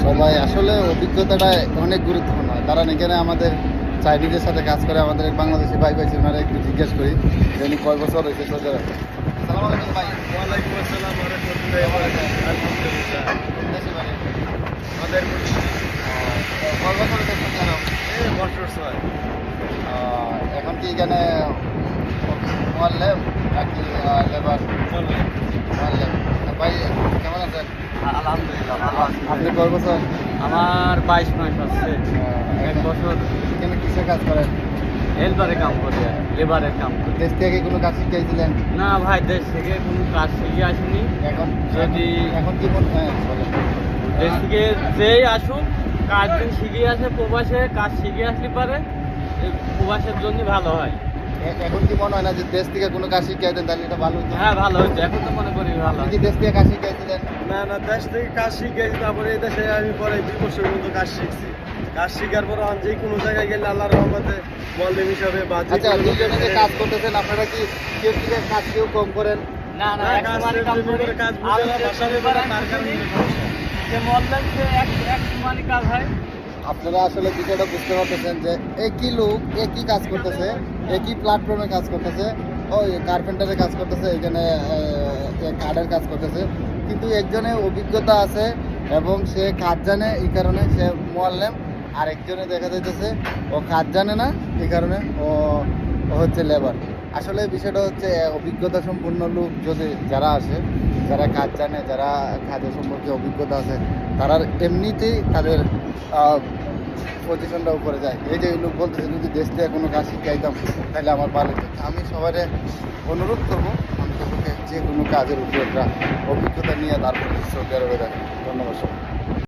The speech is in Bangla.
সবাই আসলে অভিজ্ঞতাটা অনেক গুরুত্বপূর্ণ কারণ এখানে আমাদের চাইনিজের সাথে কাজ করে আমাদের বাংলাদেশি ভাই পাইছি ওনারা একটু জিজ্ঞেস করি যে উনি কয় বছর হয়েছে সৌদি আরবে ভাই এখন কি এখানে লেবার বললেন মোয়াল্লেম ভাই কেমন আছেন আলহামদুলিল্লাহ ভালো আছি আপনি কয় বছর? আমার বাইশ মাস আছে। এক বছর। এখানে কিসের কাজ করেন? হেল্পারে কাম করি লেবারের কাম করি। দেশ থেকে কোনো কাজ শিখাইছিলেন না ভাই দেশ থেকে কোনো কাজ শিখে আসিনি। এখন যদি- এখন কি মনে হ্যাঁ? দেশ থেকে যেই আসুক কাজ দিন শিখে আসে প্রবাসে কাজ শিখে আসলে পারে প্রবাসের জন্য ভালো হয়। এখন কি মনে হয় না যে দেশ থেকে কোনো কাজ শিখাইতেন তাহলে এটা ভালো হতো? হ্যাঁ ভালো হচ্ছে এখন তো মনে করি ভালো কি দেশ থেকে কাজ শিখাইছিলেন না না দেশ থেকে কাজ শিখেছি তারপরে এই দেশে আমি পরে দুই বছর মতো কাজ শিখছি। কাজ শিখার পর আমি যে কোনো জায়গায় গেলে আল্লাহ রহমতে মল্লিম হিসাবে বা যে আচ্ছা কোনো দুজনে জায়গায় কাজ করতেছেন আপনারা কি কেউ থেকে কাজ কেউ কম করেন? না না কাজ যে সমস্যা। যে এক এক সমানই কাজ হয়। আপনারা আসলে বিষয়টা বুঝতে পারতেছেন যে একই লোক একই কাজ করতেছে একই প্ল্যাটফর্মে কাজ করতেছে ওই কার্পেন্টারের কাজ করতেছে এখানে কার্ডের কাজ করতেছে। কিন্তু একজনের অভিজ্ঞতা আছে এবং সে কাজ জানে, এই কারণে সে মোয়াল্লেম। আর একজনে দেখা যাইতেছে, ও কাজ জানে না, এই কারণে ও হচ্ছে লেবার আসলে বিষয়টা হচ্ছে অভিজ্ঞতা সম্পূর্ণ লোক যদি যারা আসে, যারা কাজ জানে, যারা কাজের সম্পর্কে অভিজ্ঞতা আছে, তারা এমনিতেই তাদের পজিশনটা উপরে যায়। এই যে লোক বলতেছে, যদি দেশ থেকে কোনো কাজ শিখাইতাম, তাহলে আমার ভালো আমি সবাই অনুরোধ করব যে কোনো কাজের উপরে অভিজ্ঞতা নিয়ে তারপরে সৌদি আরবে দেখেন ধন্যবাদ সবাই